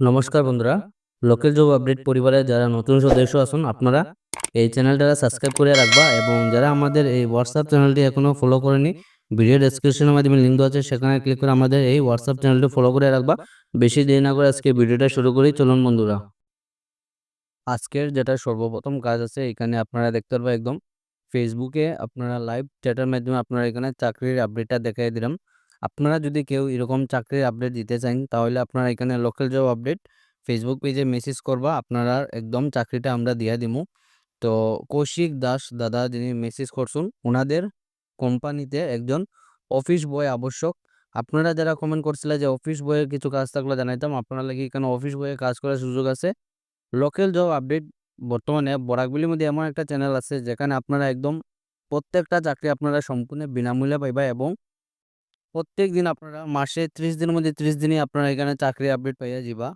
নমস্কার বন্ধুরা। Local job update পরিবারের যারা নতুন সদস্য আছেন, আপনারা এই চ্যানেলটা সাবস্ক্রাইব করে রাখবা এবং যারা আমাদের এই হোয়াটসঅ্যাপ চ্যানেলটি এখনও ফলো করেনি ভিডিও ডেসক্রিপশনের মাধ্যমে লিঙ্ক দেওয়া আছে, সেখানে ক্লিক করে আমাদের এই হোয়াটসঅ্যাপ চ্যানেলটি ফলো করে রাখবা। বেশি দেরি না করে আজকে ভিডিওটা শুরু করি, চলুন বন্ধুরা। আজকের যেটা সর্বপ্রথম কাজ আছে, এখানে আপনারা দেখতে পারবেন একদম। ফেসবুকে আপনারা লাইভ চ্যাটের মাধ্যমে আপনারা এখানে চাকরির আপডেটটা দেখাই দিলাম। আপনারা যদি কেউ এরকম চাকরির আপডেট দিতে চান, তাহলে আপনারা এখানে লোকাল জব আপডেট ফেসবুক পেজে মেসেজ করবা, আপনারা একদম চাকরিটা আমরা দিয়া দিমু। তো কৌশিক দাস দাদা যিনি মেসেজ করছুন ওনাদের কোম্পানিতে একজন অফিস বয় আবশ্যক। আপনারা যারা কমেন্ট করছিলেন যে অফিস বয়ের কিছু কাজ থাকলে জানাইতাম, আপনারা লাগি এখানে অফিস বয়ে কাজ করার সুযোগ আছে। লোকাল জব আপডেট বর্তমানে বরাকবিলির মধ্যে এমন একটা চ্যানেল আছে, যেখানে আপনারা একদম প্রত্যেকটা চাকরি আপনারা সম্পূর্ণ বিনামূল্যে পাইবা এবং প্রত্যেক দিন আপনারা মাসে ত্রিশ দিনের মধ্যে ত্রিশ দিনই আপনারা এখানে চাকরি আপডেট পাইয়া যাবা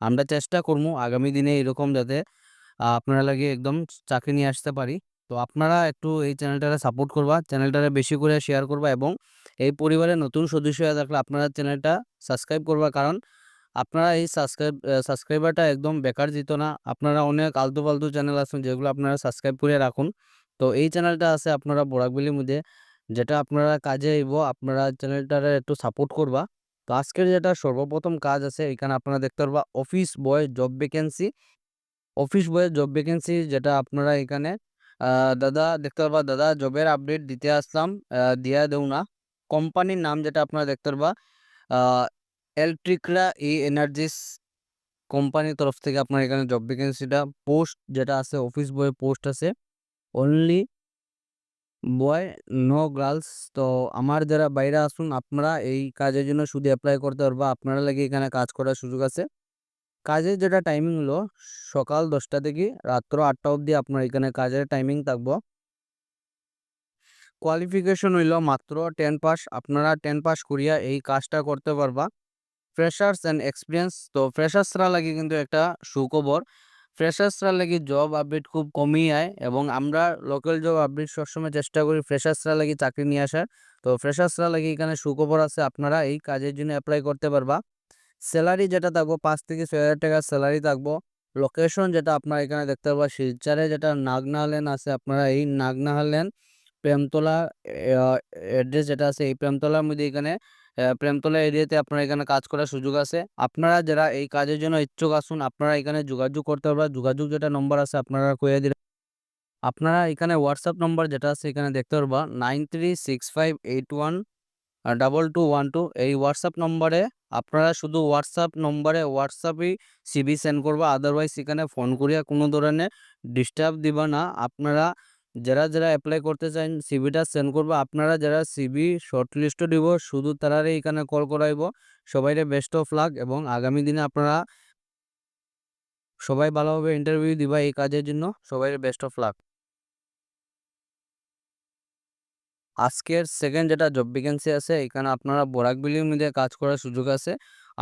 আমরা চেষ্টা করব আগামী দিনে এরকম যাতে আপনারা লাগে একদম চাকরি নিয়ে আসতে পারি। তো আপনারা একটু এই চ্যানেলটারে সাপোর্ট করবা চ্যানেলটারে বেশি করে শেয়ার করবা এবং এই পরিবারের নতুন সদস্য হয়ে থাকলে আপনারা চ্যানেলটা সাবস্ক্রাইব করবা। কারণ আপনারা এই সাবস্ক্রাইব সাবস্ক্রাইবারটা একদম বেকার দিত না। আপনারা অনেক আলতু ফালতু চ্যানেল আছে যেগুলো আপনারা সাবস্ক্রাইব করে রাখুন। তো এই চ্যানেলটা আছে আপনারা বরাকবিলির মধ্যে যেটা আপনারা কাজে আইব, আপনারা চ্যানেলটারে একটু সাপোর্ট করবা। তো আজকের যেটা সর্বপ্রথম কাজ আছে, এখানে আপনারা দেখতে পারবা office boy job vacancy office বয়ের জব ভ্যাকেন্সি যেটা আপনারা এখানে দাদা দেখতে পারবা, দাদা জবের আপডেট দিতে আসলাম দিয়া দেও না। কোম্পানির নাম যেটা আপনারা দেখতে পারবা এলট্রিকরা ই এনার্জিস কোম্পানির তরফ থেকে আপনার এখানে জব ভ্যাকেন্সিটা পোস্ট যেটা আছে, অফিস বয়ের পোস্ট আছে। Only boy, no girls. তো আমার যারা বাইরে আসুন, আপনারা এই কাজের জন্য শুধু অ্যাপ্লাই করতে পারবা। আপনারা লাগে এখানে কাজ করার সুযোগ আছে। কাজের যেটা টাইমিং হলো, সকাল দশটা থেকে রাত্র আটটা অবধি আপনার এখানে কাজের টাইমিং থাকব। কোয়ালিফিকেশন হইল মাত্র টেন পাস আপনারা টেন পাস করিয়া এই কাজটা করতে পারবা। ফ্রেশার্স অ্যান্ড এক্সপিরিয়েন্স তো ফ্রেশার্সরা লাগে কিন্তু একটা সুখবর। ফ্রেশার্সরা লাগি জব আপডেট খুব কমই আয় এবং আমরা লোকাল জব আপডেট সবসময় চেষ্টা করি ফ্রেশার্সরা লাগি চাকরি নিয়ে আসার। তো ফ্রেশার্সরা লাগি এখানে সুখবর আছে, আপনারা এই কাজের জন্য অ্যাপ্লাই করতে পারবা। স্যালারি যেটা থাকব, পাঁচ থেকে ছয় হাজার টাকার স্যালারি থাকব। লোকেশন যেটা আপনারা এখানে দেখতে পারবা, শিলচারে যেটা নাগনা লেন আছে, আপনারা এই নাগনা লেন প্রেমতলা অ্যাড্রেস যেটা আছে, এই প্রেমতলার মধ্যে এখানে প্রেমতলা এরিয়াতে আপনারা এখানে কাজ করার সুযোগ আছে। আপনারা যারা এই কাজের জন্য ইচ্ছুক আসুন, আপনারা এখানে যোগাযোগ করতে পারবেন। যোগাযোগ যেটা নম্বর আছে আপনারা কয়ে দিলে আপনারা এখানে হোয়াটসঅ্যাপ নম্বর যেটা আছে এখানে দেখতে পারবা nine three six five eight one double two one two এই হোয়াটসঅ্যাপ নম্বরে আপনারা শুধু হোয়াটসঅ্যাপ নম্বরে হোয়াটসঅ্যাপেই সিবি সেন্ড করবা আদারওয়াইজ এখানে ফোন করিয়া কোনো ধরনের ডিস্টার্ব দিবা না। আপনারা যারা যারা অ্যাপ্লাই করতে চান সিবিটা সেন্ড করবা। আপনারা যারা সিবি শর্ট লিস্টও দিব, শুধু তারারে এখানে কল করাইব। সবাইরে বেস্ট অফ লাক এবং আগামী দিনে আপনারা সবাই ভালোভাবে ইন্টারভিউ দিবা এই কাজের জন্য। সবাইরে বেস্ট অফ লাক আজকের সেকেন্ড যেটা জব ভ্যাকেন্সি আছে, এখানে আপনারা বরাকবিলির মধ্যে কাজ করার সুযোগ আছে।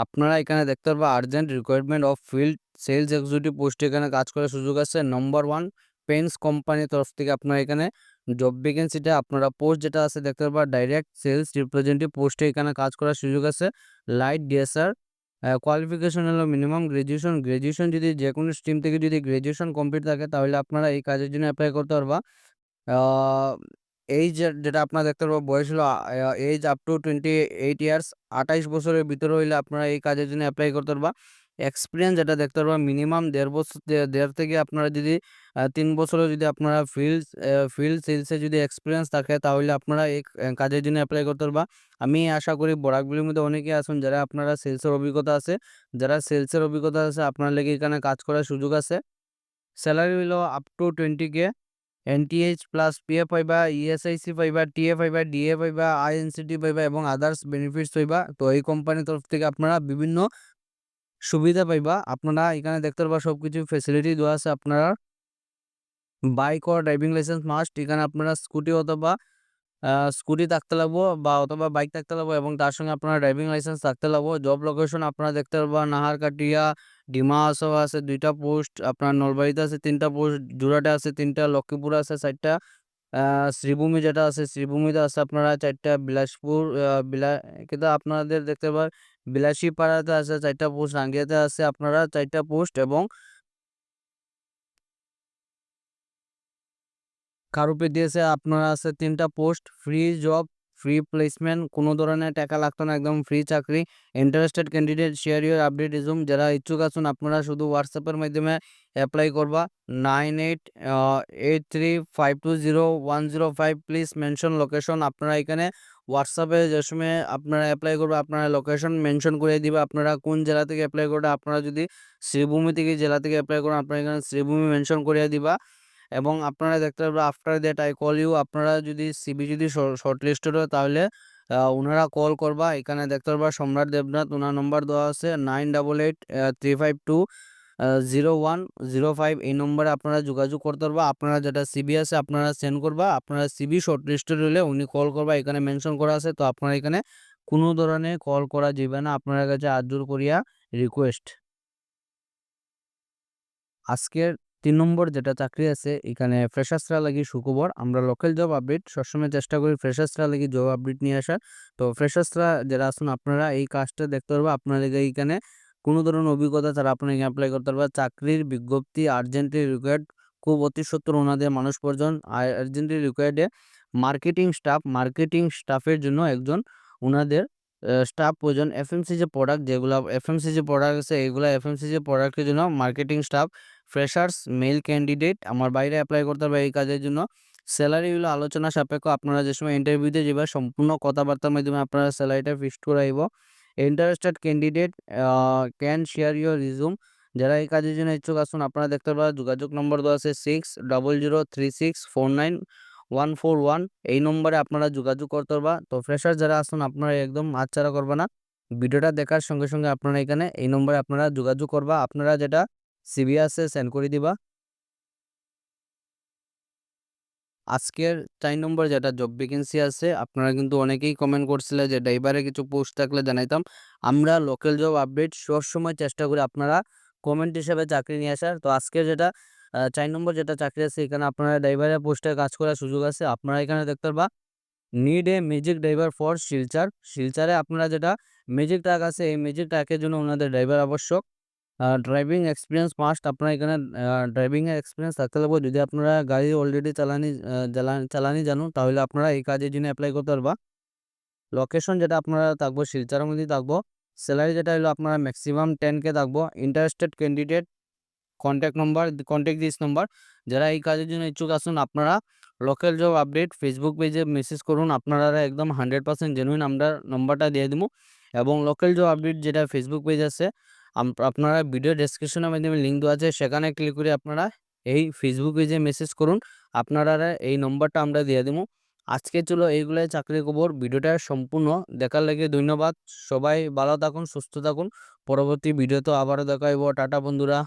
আপনারা এখানে দেখতে পারবা urgent requirement of field sales executive পোস্টে এখানে কাজ করার সুযোগ আছে। নম্বর ওয়ান পেন্স কোম্পানির তরফ থেকে আপনারা এখানে জব ভ্যাকেন্সিটা আপনারা পোস্ট যেটা আছে দেখতে পারবেন ডাইরেক্ট সেলস রিপ্রেজেন্টেটিভ পোস্টে এখানে কাজ করার সুযোগ আছে। লাইট ডিএসআর কোয়ালিফিকেশন হলো মিনিমাম গ্রাজুয়েশন গ্রাজুয়েশন যদি যে কোনো স্ট্রিম থেকে যদি গ্রাজুয়েশন কমপ্লিট থাকে, তাহলে আপনারা এই কাজের জন্য অ্যাপ্লাই করতে পারবা। এইজ যেটা আপনারা দেখতে পারব, বয়স হলো age up to twenty eight years আঠাইশ বছরের ভিতরে হইলে আপনারা এই কাজের জন্য অ্যাপ্লাই করতে পারবা। এক্সপিরিয়েন্স যেটা দেখতে পারবা মিনিমাম দেড় বছর দেড় থেকে আপনারা যদি তিন বছরের যদি আপনারা ফিল্ড ফিল্ড সেলসে যদি এক্সপিরিয়েন্স থাকে, তাহলে আপনারা এই কাজের জন্য অ্যাপ্লাই করতে পারবা। আমি আশা করি বরাকবিলির মধ্যে অনেকে আছেন যারা আপনারা সেলসের অভিজ্ঞতা আছে। যারা সেলসের অভিজ্ঞতা আছে, আপনার লেগে এখানে কাজ করার সুযোগ আছে। স্যালারি হইল up to twenty K NTH plus PF পাইবা ইএসআইসি পাইবা টিএ পাইবা ডিএ পাইবা আইএনসিটি পাইবা এবং আদার্স বেনিফিটস পাইবা। তো এই কোম্পানির তরফ থেকে আপনারা বিভিন্ন সুবিধা পাইবা। আপনারা এখানে দেখতে পারবা সব কিছু ফেসিলিটি দেওয়া আছে। আপনারা বাইক ও ড্রাইভিং লাইসেন্স মাস্ট এখানে আপনারা স্কুটি অথবা স্কুটি থাকতে লাগবো বা অথবা বাইক থাকতে লাগবো এবং তার সঙ্গে আপনার ড্রাইভিং লাইসেন্স থাকতে লাগবো। জব লোকেশন আপনারা দেখতে পারবা, নাহারকাটিয়া ডিমা হাসাও আছে দুইটা পোস্ট আপনার নলবাড়িতে আছে তিনটা পোস্ট জোড়াটে আছে তিনটা, লক্ষ্মীপুর আছে চারটা। শ্রীভূমি যেটা আছে, শ্রীভূমিতে আছে আপনারা চারটা বিলাসপুর বিলা, কিন্তু আপনাদের দেখতে পাবেন বিলাসীপাড়াতে আছে চারটা পোস্ট, রাঙ্গিয়াতে আছে আপনারা চারটা পোস্ট এবং কারুপে দিয়েছে আপনারা আছে তিনটা post, free job free placement কোনো ধরনের টাকা লাগতো না, একদম ফ্রি চাকরি। Interested candidate share your update resume যারা ইচ্ছুক আছেন, আপনারা শুধু হোয়াটসঅ্যাপের মাধ্যমে অ্যাপ্লাই করবা। Nine eight eight three five two zero one zero five please mention location আপনারা এখানে হোয়াটসঅ্যাপে যে সময় আপনারা অ্যাপ্লাই করবে, আপনারা লোকেশন মেনশন করে দিবে। আপনারা কোন জেলা থেকে অ্যাপ্লাই করবে, আপনারা যদি শ্রীভূমি থেকে জেলা থেকে অ্যাপ্লাই করেন, আপনারা এখানে শ্রীভূমি মেনশন করে দিবা। এবং আপনারা দেখতে পারবেন after that I call you আপনারা যদি সিবি যদি শর্ট লিস্টেড হয় তাহলে ওনারা কল করবা। এখানে দেখতে পারবা সম্রাট দেবনাথ ওনার নম্বর দেওয়া আছে nine double eight three five two zero one zero five এই নম্বরে আপনারা যোগাযোগ করতে পারবা। আপনারা যেটা সিবি আছে আপনারা সেন্ড করবা। আপনারা সিবি শর্ট লিস্টেড হলে উনি কল করবা। এখানে মেনশন করা আছে। তো আপনারা এখানে কোনো ধরনের কল করা যাবে না। আপনার কাছে আজুর করিয়া রিকোয়েস্ট আজকের তিন নম্বর যেটা চাকরি আছে, এখানে ফ্রেশার্সরা লাগি সুখবর। আমরা লোকাল জব আপডেট সবসময় চেষ্টা করি ফ্রেশার্সরা লাগি জব আপডেট নিয়ে আসার। তো ফ্রেশার্সরা যারা আসুন আপনারা এই কাজটা দেখতে পারবে। আপনারা এইখানে কোনো ধরনের অভিজ্ঞতা ছাড়া আপনি অ্যাপ্লাই করতে পারবেন চাকরির বিজ্ঞপ্তি আর্জেন্টলি রিকোয়ার্ড খুব অতি সত্তর ওনাদের মানুষ পর্যন্ত। আর্জেন্টলি রিকোয়ার্ডে মার্কেটিং স্টাফ মার্কেটিং স্টাফের জন্য একজন ওনাদের স্টাফ প্রয়োজন। এফএমসি যে প্রোডাক্ট যেগুলো এফএমসি যে প্রোডাক্ট আছে, এগুলো এফএমসি যে প্রোডাক্টের জন্য marketing staff freshers male candidate আমার বাইরে অ্যাপ্লাই করতে হবে এই কাজের জন্য। স্যালারি হলো আলোচনা সাপেক্ষ। আপনারা যে সময় ইন্টারভিউতে যাবে সম্পূর্ণ কথাবার্তার মাধ্যমে আপনারা স্যালারিটা fixed করাইব interested candidate can share your resume যারা এই কাজের জন্য ইচ্ছুক আসুন আপনারা দেখতে পাবেন যোগাযোগ নম্বর দেওয়া আছে six double zero three six four nine one four one এই নম্বরে আপনারা যোগাযোগ করতে পারবা। তো ফ্রেশার যারা আসুন আপনারা একদম হাতছাড়া করবা না। ভিডিওটা দেখার সঙ্গে সঙ্গে আপনারা এখানে এই নম্বরে আপনারা যোগাযোগ করবা। আপনারা যেটা সিবি আছে সেন্ড করে দিবা। আজকের চার নম্বর যেটা জব ভ্যাকেন্সি আছে, আপনারা কিন্তু অনেকেই কমেন্ট করছিলেন যে ড্রাইভারে কিছু পোস্ট থাকলে জানাইতাম। আমরা লোকাল জব আপডেট সবসময় চেষ্টা করি আপনারা কমেন্ট হিসেবে চাকরি নিয়ে আসার। তো আজকের যেটা চার নম্বর যেটা চাকরি আছে, এখানে আপনারা ড্রাইভারের পোস্টে কাজ করার সুযোগ আছে। আপনারা এখানে দেখতে পারবা need a Magic driver for Silchar শিলচারে আপনারা যেটা ম্যাজিক ট্রাক আছে, এই ম্যাজিক ট্রাকের জন্য ওনাদের ড্রাইভার আবশ্যক। ড্রাইভিং এক্সপিরিয়েন্স মাস্ট আপনারা এখানে ড্রাইভিংয়ের এক্সপিরিয়েন্স থাকতে লাগবে। যদি আপনারা গাড়ি অলরেডি চালানি চালানি জানুন তাহলে আপনারা এই কাজের জন্য অ্যাপ্লাই করতে পারবা। লোকেশন যেটা আপনারা থাকব শিলচারের মধ্যেই থাকব। স্যালারি যেটা হলো আপনারা ম্যাক্সিমাম টেন কে থাকব। Interested candidate contact number contact this number যারা এই কাজের জন্য ইচ্ছুক আসুন আপনারা লোকাল জব আপডেট ফেসবুক পেজে মেসেজ করুন। আপনারা একদম হান্ড্রেড পার্সেন্ট জেনুইন আমরা নম্বরটা দিয়ে দেবো। এবং লোকাল জব আপডেট যেটা ফেসবুক পেজ আছে আপনারা ভিডিও ডেসক্রিপশনের মাধ্যমে লিঙ্ক দেওয়া আছে। সেখানে ক্লিক করে আপনারা এই ফেসবুক পেজে মেসেজ করুন। আপনারা এই নম্বরটা আমরা দিয়ে দেবো। আজকে চলো এইগুলাই চাকরি খবর। ভিডিওটা সম্পূর্ণ দেখার লাগে ধন্যবাদ। সবাই ভালো থাকুন, সুস্থ থাকুন। পরবর্তী ভিডিও তো আবারও দেখাইব টাটা বন্ধুরা।